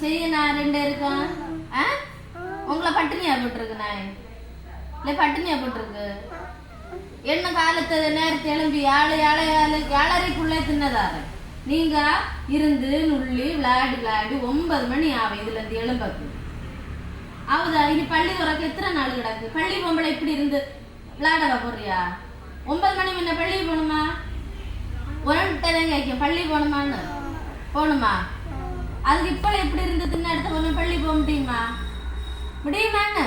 செய்ய நான் ரெண்டு இருக்கோம் ஆ? உங்களை பட்டினியா போட்டிருக்கு நான். இல்லை பட்டினியா போட்டிருக்கு. என்ன காலத்தை நேரத்தை எழும்பி ஏழு ஏழை ஏழு ஏழரைக்குள்ளே தின்னதாரு. நீங்க இருந்து நுள்ளி விளையாடி விளையாடி ஒன்பது மணி ஆகும் இதுல இருந்து எழும்பக்கு ஆகுதா இனி பள்ளி உறக்க எத்தனை நாள் கிடக்கு? பள்ளி பொம்பளை இப்படி இருந்து விளையாடவா போறியா? ஒன்பது மணி முன்ன பள்ளி போகணுமா? உரண்கிட்ட தான் கேட்கும் பள்ளி போகணுமான்னு. போகணுமா? அதுக்கு இப்போ எப்படி இருந்து தின்ன இடத்த கொஞ்சம் பள்ளி போக முடியுமா? முடியுமான்னு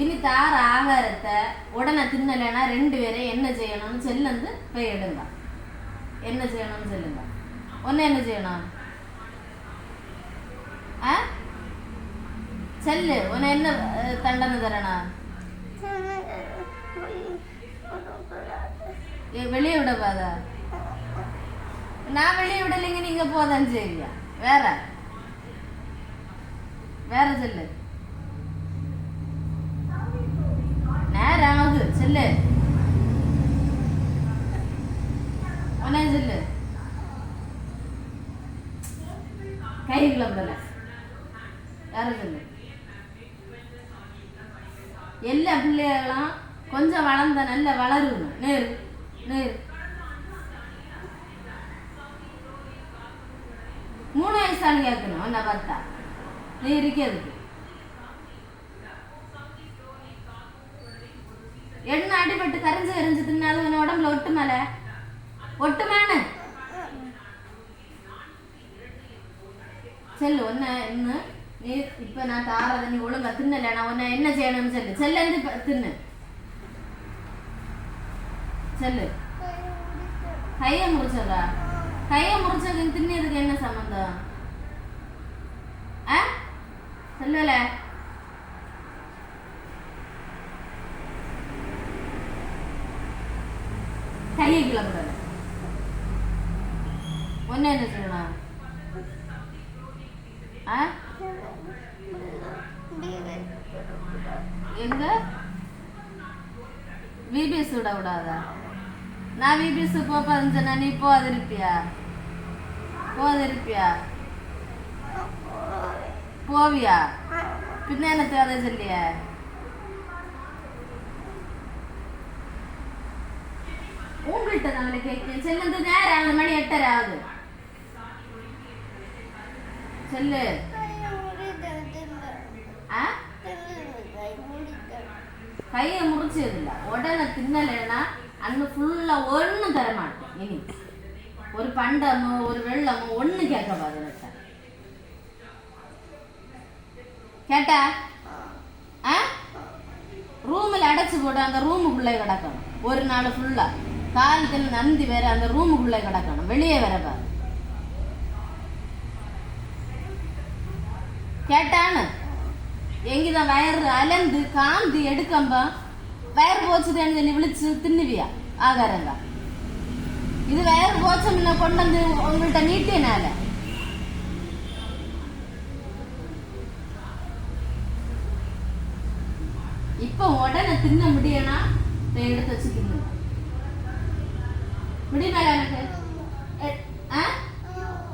இனி தார ஆகாரத்தை உடனே தின்னலைன்னா ரெண்டு பேரும் என்ன செய்யணும்னு செல்லந்து போய் எடுங்க. என்ன செய்யணும்னு சொல்லுங்க. ஒன்று என்ன செய்யணும்? ஆ? செல்லு உன்னை என்ன தண்டனை தரணும்? வெளியே விடப்பாத நான் வெளியே விடலைங்க நீங்க போதான் சரியா? வேற. வேற செல்லு. நேரம் ஆகுது செல்லு. உடனே செல்லு. கை விடல வேற சொல்லு. எல்லா பிள்ளைகளும் கொஞ்சம் வளர்ந்த நல்ல வளருணும். நேரு நேரு. மூணு வயசாளி கேட்கணும் என்ன பார்த்தா நீ இருக்கிறதுக்கு எண்ணெய் அடிபட்டு கரைஞ்சு கரைஞ்சு தின்னாலும் உன் உடம்புல ஒட்டு மேல ஒட்டுமான செல்லு ஒன்ன இன்னும் நீ இப்ப நான் தாரத நீ ஒழுங்கா தின்னல நான் உன்னை என்ன செய்யணும்னு சொல்லு செல்ல இருந்து இப்ப தின்னு செல்லு கைய முறிச்சதா கைய முறிச்சது தின்னதுக்கு என்ன சம்பந்தம் ஆ? சொல்லல. கையை கிளம்புறது ஒன்னு என்ன சொல்லணும் ஆ? எங்க? விபிஎஸ் விட விடாதா. நான் விபிஎஸ் போப்பா இருந்தேன்னா நீ போகாது இருப்பியா? போகாது இருப்பியா? போவியா பின்ன என்ன தேவை சொல்லிய உங்கள்கிட்ட நாங்களே கேட்கிறேன் செல்லுந்து நேரம் ஆகுது மணி எட்டரை ஆகுது செல்லு கையை முடிச்சதில்ல உடனே தின்னலைன்னா அண்ணு ஃபுல்லா ஒன்றும் தரமாட்டேன் இனி ஒரு பண்டமோ ஒரு வெள்ளமோ ஒண்ணு கேட்க பாதுகிட்ட கேட்டா? ஆ? ரூமில் அடைச்சி போட்டு அந்த ரூமுக்குள்ளே கிடக்கணும். ஒரு நாள் ஃபுல்லாக காலத்தில் நந்தி வேற அந்த ரூமுக்குள்ளே கிடக்கணும். வெளியே வர பாரு. கேட்டான்னு? எங்கிதான் வயறு அலந்து காந்து எடுக்கம்பா? வயறு போச்சுதேன்னு சொல்லி விழிச்சு தின்னுவியா? ஆகாரங்க. இது வயறு போச்சம் முன்ன கொண்டு வந்து உங்கள்கிட்ட நீட்டினால. இப்போ உடனே தின்ன முடியனா நான் எடுத்து வச்சு தின்னு முடியுமா எனக்கு எ-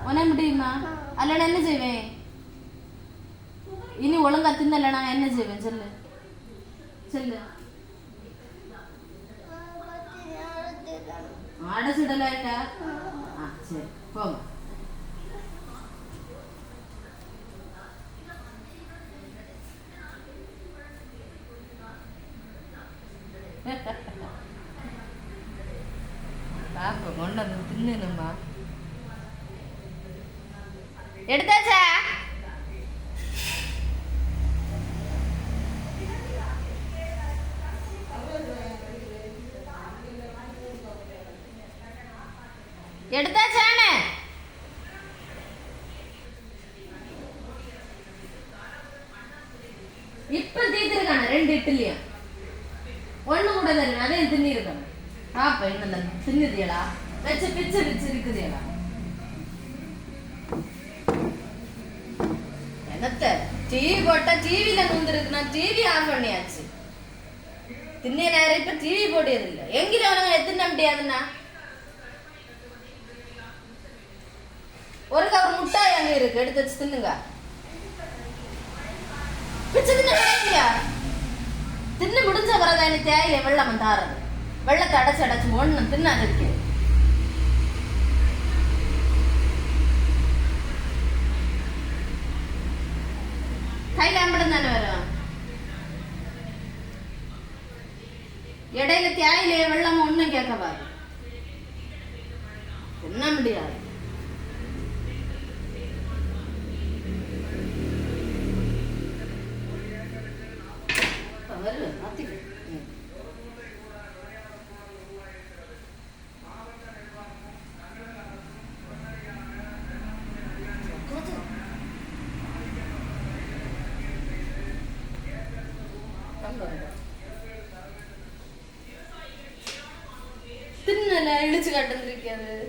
உன முடியுமா? அல்லனா என்ன செய்வேன்? இனி ஒழுங்கா தின்னல நான் என்ன செய்வேன்? சொல்லு. சொல்லு. அடைச்சிடல இல்ல சரி போங்க. பாப்பா கொண்டு வந்து தின்னுமா எடுத்தாச்சா? எடுத்தாச்சானே இப்ப தீத்துருக்கான ரெண்டு இட்லியும். ஒண்ணு கூட தெரியும் அதையும் தின்னிருக்கணும். பாப்பா என்ன தின்னுதியலா வச்சு பிச்சு பிச்சு இருக்குதியலா என்னத்த? டிவி போட்டா டிவில நுந்திருக்கு. நான் டிவி ஆன் பண்ணியாச்சு. தின்னிய நேரம் இப்ப டிவி போடியது இல்ல. எங்கிட்ட அவனுங்க எத்தனை முடியாதுன்னா? தேங்காய் அங்க இருக்கு. எடுத்து வச்சு தின்னுங்க. பிச்சு தின்னு தின்னு முடிஞ்ச பிறகு எனக்கு தேயிலை வெள்ளம் தாரது வெள்ளத்தை அடைச்சு அடைச்சு ஒண்ணு தின்னாது இருக்கு கையில அம்படம் தானே வரும் இடையில தேயிலைய வெள்ளம் ஒண்ணும் கேட்கவா ഒന്നല്ല എളിച്ച് കണ്ടിരിക്കുന്നത്